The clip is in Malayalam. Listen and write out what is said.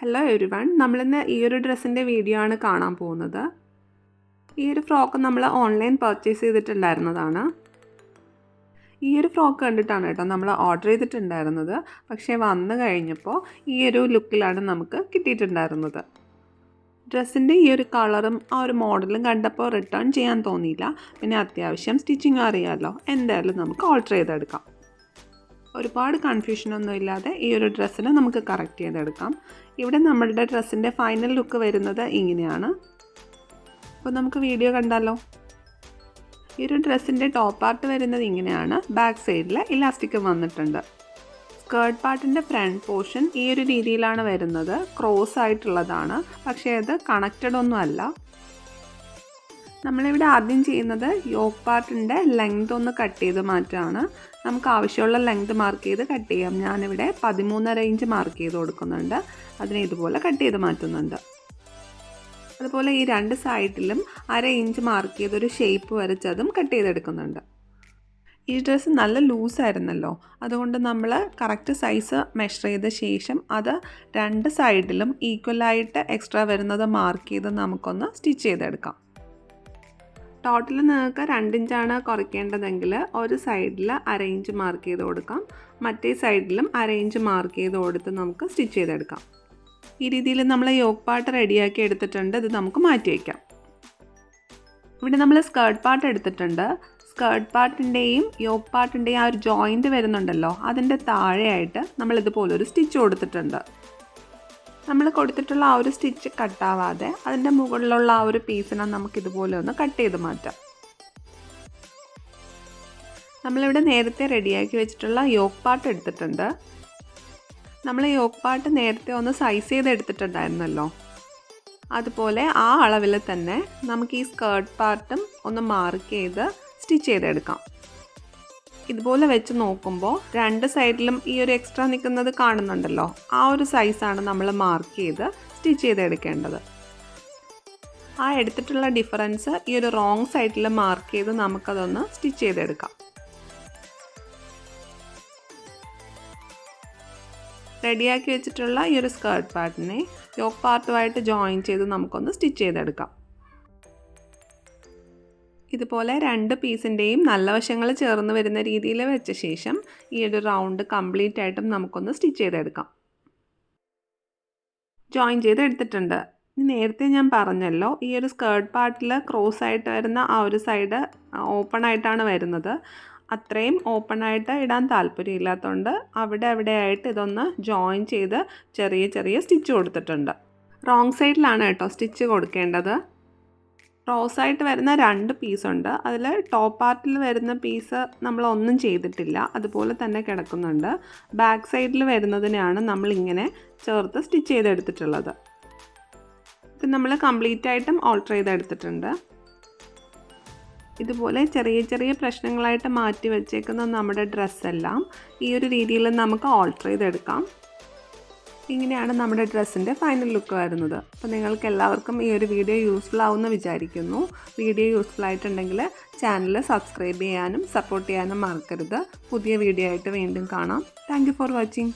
ഹലോ എവരി വൺ നമ്മളിന്ന് ഈ ഒരു ഡ്രസ്സിന്റെ വീഡിയോ ആണ് കാണാൻ പോകുന്നത്. ഈ ഒരു ഫ്രോക്ക് നമ്മൾ ഓൺലൈൻ പർച്ചേസ് ചെയ്തിട്ടുണ്ടായിരുന്നതാണ്. ഈ ഒരു ഫ്രോക്ക് കണ്ടിട്ടാണ് കേട്ടോ നമ്മൾ ഓർഡർ ചെയ്തിട്ടുണ്ടായിരുന്നത്. പക്ഷേ വന്നു കഴിഞ്ഞപ്പോൾ ഈ ഒരു ലുക്കിലാണ് നമുക്ക് കിട്ടിയിട്ടുണ്ടായിരുന്നത്. ഡ്രസ്സിന്റെ ഈ ഒരു കളറും ആ ഒരു മോഡലും കണ്ടപ്പോൾ റിട്ടേൺ ചെയ്യാൻ തോന്നിയില്ല. പിന്നെ അത്യാവശ്യം സ്റ്റിച്ചിങ് അറിയാമല്ലോ എന്തായാലും നമുക്ക് ഓൾട്ടർ ചെയ്തെടുക്കാം. ഒരുപാട് കൺഫ്യൂഷനൊന്നും ഇല്ലാതെ ഈ ഒരു ഡ്രസ്സിന് നമുക്ക് കറക്റ്റ് ചെയ്തെടുക്കാം. ഇവിടെ നമ്മളുടെ ഡ്രസ്സിന്റെ ഫൈനൽ ലുക്ക് വരുന്നത് ഇങ്ങനെയാണ്. അപ്പോൾ നമുക്ക് വീഡിയോ കണ്ടാലോ? ഈ ഒരു ഡ്രസ്സിന്റെ ടോപ്പ് പാർട്ട് വരുന്നത് ഇങ്ങനെയാണ്. ബാക്ക് സൈഡിൽ ഇലാസ്റ്റിക് വന്നിട്ടുണ്ട്. സ്കേർട്ട് പാർട്ടിന്റെ ഫ്രണ്ട് പോർഷൻ ഈ ഒരു രീതിയിലാണ് വരുന്നത്. ക്രോസ് ആയിട്ടുള്ളതാണ്. പക്ഷേ അത് കണക്റ്റഡ് ഒന്നുമല്ല നമ്മളിവിടെ ആദ്യം ചെയ്യുന്നത് യോക്ക് പാർട്ടിന്റെ ലെങ്ത് ഒന്ന് കട്ട് ചെയ്ത് മാറ്റാണ്. നമുക്ക് ആവശ്യമുള്ള ലെങ്ത് മാർക്ക് ചെയ്ത് കട്ട് ചെയ്യാം. ഞാനിവിടെ പതിമൂന്നര ഇഞ്ച് മാർക്ക് ചെയ്ത് കൊടുക്കുന്നുണ്ട്. അതിനെ ഇതുപോലെ കട്ട് ചെയ്ത് മാറ്റുന്നുണ്ട്. അതുപോലെ ഈ രണ്ട് സൈഡിലും അര ഇഞ്ച് മാർക്ക് ചെയ്തൊരു ഷേപ്പ് വരച്ചതും കട്ട് ചെയ്തെടുക്കുന്നുണ്ട്. ഈ ഡ്രസ്സ് നല്ല ലൂസായിരുന്നല്ലോ അതുകൊണ്ട് നമ്മൾ കറക്റ്റ് സൈസ് മെഷർ ചെയ്ത ശേഷം അത് രണ്ട് സൈഡിലും ഈക്വലായിട്ട് എക്സ്ട്രാ വരുന്നത് മാർക്ക് ചെയ്ത് നമുക്കൊന്ന് സ്റ്റിച്ച് ചെയ്തെടുക്കാം. ടോട്ടൽ നിങ്ങൾക്ക് രണ്ടിഞ്ചാണ് കുറയ്ക്കേണ്ടതെങ്കിൽ ഒരു സൈഡിൽ അറേഞ്ച് മാർക്ക് ചെയ്ത് കൊടുക്കാം. മറ്റേ സൈഡിലും അറേഞ്ച് മാർക്ക് ചെയ്ത് കൊടുത്ത് നമുക്ക് സ്റ്റിച്ച് ചെയ്തെടുക്കാം. ഈ രീതിയിൽ നമ്മൾ യോക്ക് പാർട്ട് റെഡിയാക്കി എടുത്തിട്ടുണ്ട്. ഇത് നമുക്ക് മാറ്റി വയ്ക്കാം ഇവിടെ നമ്മൾ സ്കേർട്ട് പാർട്ട് എടുത്തിട്ടുണ്ട്. സ്കേർട്ട് പാർട്ടിന്റെയും യോക്ക് പാർട്ടിന്റെയും ആ ഒരു ജോയിന്റ് വരുന്നുണ്ടല്ലോ അതിന്റെ താഴെയായിട്ട് നമ്മൾ ഇതുപോലൊരു സ്റ്റിച്ച് കൊടുത്തിട്ടുണ്ട്. നമ്മൾ കൊടുത്തിട്ടുള്ള ആ ഒരു സ്റ്റിച്ച് കട്ടാവാതെ അതിന്റെ മുകളിലുള്ള ആ ഒരു പീസിനെ നമുക്ക് ഇതുപോലെ ഒന്ന് കട്ട് ചെയ്ത് മാറ്റാം. നമ്മളിവിടെ നേരത്തെ റെഡിയാക്കി വെച്ചിട്ടുള്ള യോക്ക് പാർട്ട് എടുത്തിട്ടുണ്ട്. നമ്മൾ യോക്ക് പാർട്ട് നേരത്തെ ഒന്ന് സൈസ് ചെയ്ത് എടുത്തിട്ടുണ്ടായിരുന്നല്ലോ. അതുപോലെ ആ അളവിൽ തന്നെ നമുക്ക് ഈ സ്കേർട്ട് പാർട്ടും ഒന്ന് മാർക്ക് ചെയ്ത് സ്റ്റിച്ച് ചെയ്തെടുക്കാം. ഇതുപോലെ വെച്ച് നോക്കുമ്പോൾ രണ്ട് സൈഡിലും ഈ ഒരു എക്സ്ട്രാ നിൽക്കുന്നത് കാണുന്നുണ്ടല്ലോ. ആ ഒരു സൈസാണ് നമ്മൾ മാർക്ക് ചെയ്ത് സ്റ്റിച്ച് ചെയ്തെടുക്കേണ്ടത് ആ എടുത്തിട്ടുള്ള ഡിഫറൻസ് ഈ ഒരു റോങ് സൈഡിൽ മാർക്ക് ചെയ്ത് നമുക്കതൊന്ന് സ്റ്റിച്ച് ചെയ്തെടുക്കാം റെഡിയാക്കി വെച്ചിട്ടുള്ള ഈ ഒരു സ്കേർട്ട് പാർട്ടിനെ യോക്ക് പാർട്ടുമായിട്ട് ജോയിൻ ചെയ്ത് നമുക്കൊന്ന് സ്റ്റിച്ച് ചെയ്തെടുക്കാം ഇതുപോലെ രണ്ട് പീസിന്റെയും നല്ല വശങ്ങൾ ചേർന്ന് വരുന്ന രീതിയിൽ വെച്ച ശേഷം ഈ ഒരു റൗണ്ട് കംപ്ലീറ്റ് ആയിട്ടും നമുക്കൊന്ന് സ്റ്റിച്ച് ചെയ്തെടുക്കാം. ജോയിൻ ചെയ്ത് എടുത്തിട്ടുണ്ട് നേരത്തെ ഞാൻ പറഞ്ഞല്ലോ ഈ ഒരു സ്കേർട്ട് പാർട്ടിൽ ക്രോസ് ആയിട്ട് വരുന്ന ആ ഒരു സൈഡ് ഓപ്പൺ ആയിട്ടാണ് വരുന്നത്. അത്രയും ഓപ്പൺ ആയിട്ട് ഇടാൻ താല്പര്യമില്ലാത്തതുകൊണ്ട് അവിടെ അവിടെ ആയിട്ട് ഇതൊന്ന് ജോയിൻ ചെയ്ത് ചെറിയ ചെറിയ സ്റ്റിച്ച് കൊടുത്തിട്ടുണ്ട്. റോങ് സൈഡിലാണ് കേട്ടോ സ്റ്റിച്ച് കൊടുക്കേണ്ടത്. ക്രോസ് ആയിട്ട് വരുന്ന രണ്ട് പീസുണ്ട് അതിൽ ടോപ്പ് പാർട്ടിൽ വരുന്ന പീസ് നമ്മളൊന്നും ചെയ്തിട്ടില്ല. അതുപോലെ തന്നെ കിടക്കുന്നുണ്ട്. ബാക്ക് സൈഡിൽ വരുന്നതിനാണ് നമ്മളിങ്ങനെ ചേർത്ത് സ്റ്റിച്ച് ചെയ്തെടുത്തിട്ടുള്ളത്. ഇത് നമ്മൾ കംപ്ലീറ്റ് ആയിട്ടും ഓൾട്ടർ ചെയ്തെടുത്തിട്ടുണ്ട്. ഇതുപോലെ ചെറിയ ചെറിയ പ്രശ്നങ്ങളായിട്ട് മാറ്റി വെച്ചേക്കുന്ന നമ്മുടെ ഡ്രസ്സെല്ലാം ഈ ഒരു രീതിയിൽ നമുക്ക് ഓൾട്ടർ ചെയ്തെടുക്കാം. ഇങ്ങനെയാണ് നമ്മുടെ ഡ്രസ്സിന്റെ ഫൈനൽ ലുക്ക് വരുന്നത്. അപ്പോൾ നിങ്ങൾക്ക് എല്ലാവർക്കും ഈ ഒരു വീഡിയോ യൂസ്ഫുൾ ആവുമെന്ന് വിചാരിക്കുന്നു. വീഡിയോ യൂസ്ഫുൾ ആയിട്ടുണ്ടെങ്കിൽ ചാനൽ സബ്സ്ക്രൈബ് ചെയ്യാനും സപ്പോർട്ട് ചെയ്യാനും മറക്കരുത്. പുതിയ വീഡിയോ ആയിട്ട് വീണ്ടും കാണാം. Thank for watching